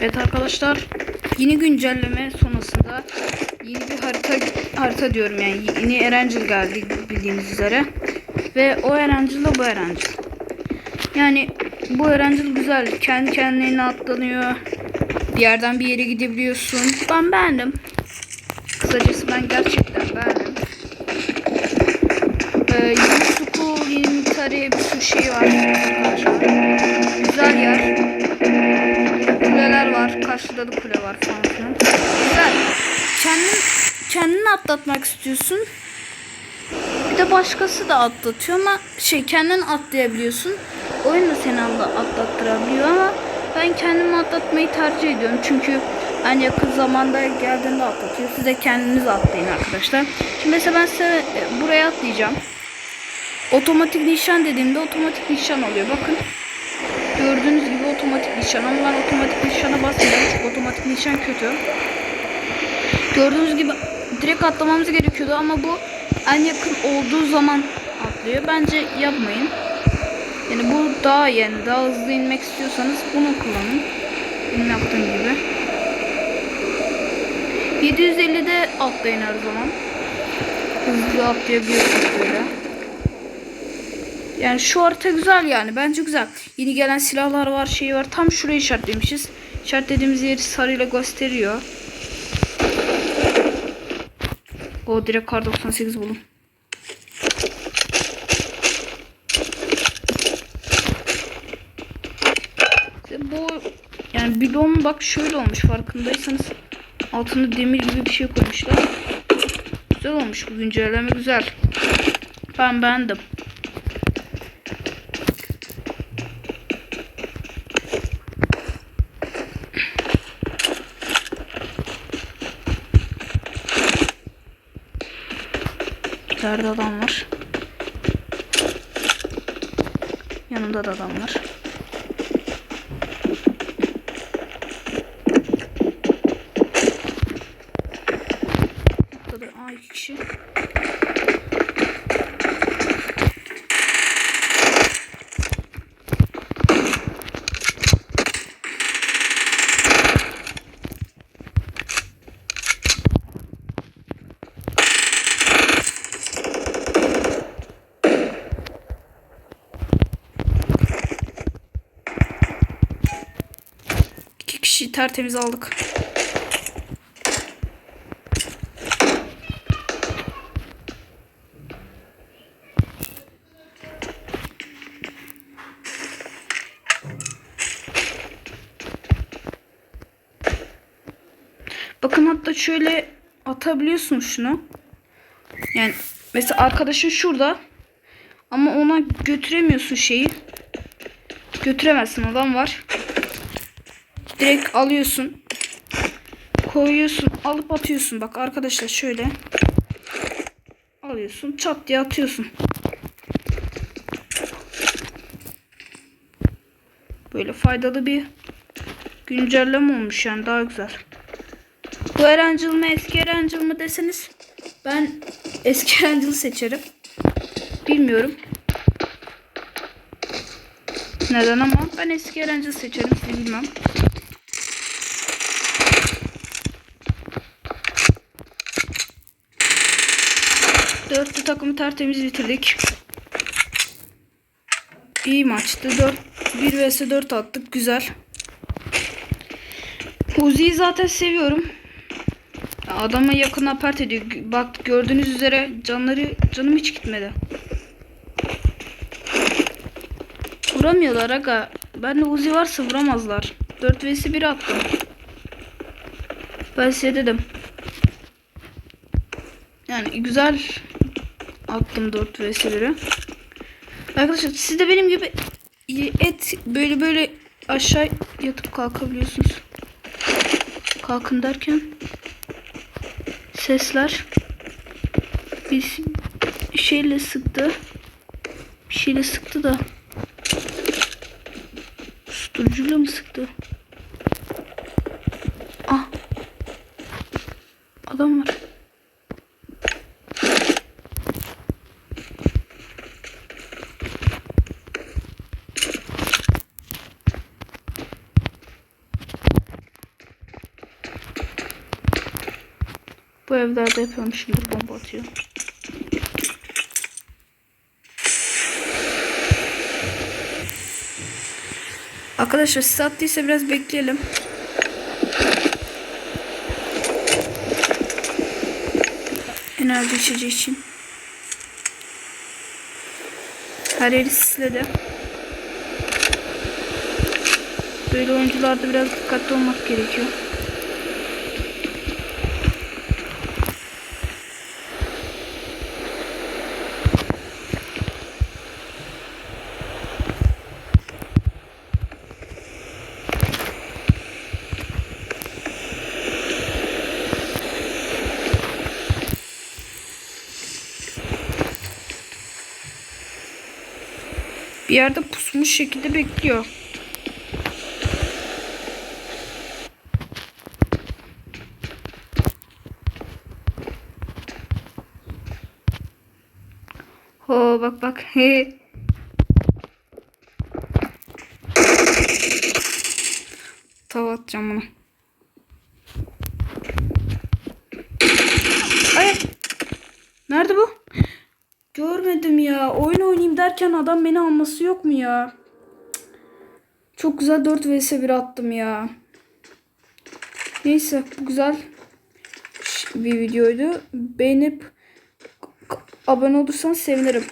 Evet arkadaşlar yeni güncelleme sonrasında yeni bir harita harita diyorum yani yeni Erencil geldi bildiğiniz üzere ve o Erencil'le bu Erencil. Yani bu Erencil güzel kendi kendine atlanıyor bir yerden bir yere gidebiliyorsun ben beğendim kısacası ben gerçekten beğendim. Ee, yeni school, yeni military bir sürü şey var. Güzel yer. Karşıda da kule var falan. Güzel. Kendin, kendini atlatmak istiyorsun. Bir de başkası da atlatıyor ama şey kendin atlayabiliyorsun. Oyun da seni atla- atlattırabiliyor ama ben kendimi atlatmayı tercih ediyorum. Çünkü en yakın zamanda geldiğinde atlatıyor. Siz de kendiniz atlayın arkadaşlar. Şimdi mesela ben size e, buraya atlayacağım. Otomatik nişan dediğimde otomatik nişan oluyor. Bakın. Gördüğünüz gibi otomatik nişan ben otomatik nişana basmıyorum çünkü otomatik nişan kötü. Gördüğünüz gibi direkt atlamamız gerekiyordu ama bu en yakın olduğu zaman atlıyor. Bence yapmayın. Yani bu daha. Yani daha hızlı inmek istiyorsanız bunu kullanın. Benim yaptığım gibi. 750'de atlayın her zaman. Hızlı atlayabiliyorsunuz böyle. Yani şu harita güzel yani. Bence güzel. Yeni gelen silahlar var, şey var. Tam şurayı işaretlemişiz. İşaretlediğimiz yeri sarıyla gösteriyor. O direkt kar 98 bulun. İşte bu yani bidon bak şöyle olmuş farkındaysanız altında demir gibi bir şey koymuşlar. Güzel olmuş bu güncelleme güzel. Ben beğendim. İleride adam var. Yanında da adam var. Burada da iki kişi. İki kişi tertemiz aldık. Bakın hatta şöyle atabiliyorsun şunu. Yani mesela arkadaşın şurada ama ona götüremiyorsun şeyi. Götüremezsin adam var. Direkt alıyorsun. Koyuyorsun. Alıp atıyorsun. Bak arkadaşlar şöyle. Alıyorsun. Çat diye atıyorsun. Böyle faydalı bir güncelleme olmuş yani daha güzel. Bu Erancıl mı eski Erancıl mı deseniz ben eski Erancıl'ı seçerim. Bilmiyorum. Neden ama ben eski Erancıl seçerim sizi bilmem. Dörtlü takımı tertemiz bitirdik. İyi maçtı. 4 1 vs 4 attık. Güzel. Uzi'yi zaten seviyorum. Adama yakın apert ediyor. Bak gördüğünüz üzere canları canım hiç gitmedi. Vuramıyorlar aga. Ben de Uzi varsa vuramazlar. 4 vs 1 attım. Ben size dedim. Yani güzel attım 4 vs 1'i. Arkadaşlar siz de benim gibi et böyle böyle aşağı yatıp kalkabiliyorsunuz. Kalkın derken sesler bir şeyle sıktı. Bir şeyle sıktı da susturucuyla mı sıktı? Ah. Adam var. Bu evlerde yapıyormuşumdur bomba atıyor. Arkadaşlar size attıysa biraz bekleyelim. Enerji içeceği için. Her yeri sisledi. Böyle oyuncularda biraz dikkatli olmak gerekiyor. Bir yerde pusmuş şekilde bekliyor. Ho bak bak. Tava atacağım bunu. Ay. Nerede bu? Görmedim ya. Oyun oynayayım derken adam beni alması yok mu ya? Çok güzel 4 vs 1 attım ya. Neyse bu güzel bir videoydu. Beğenip abone olursan sevinirim.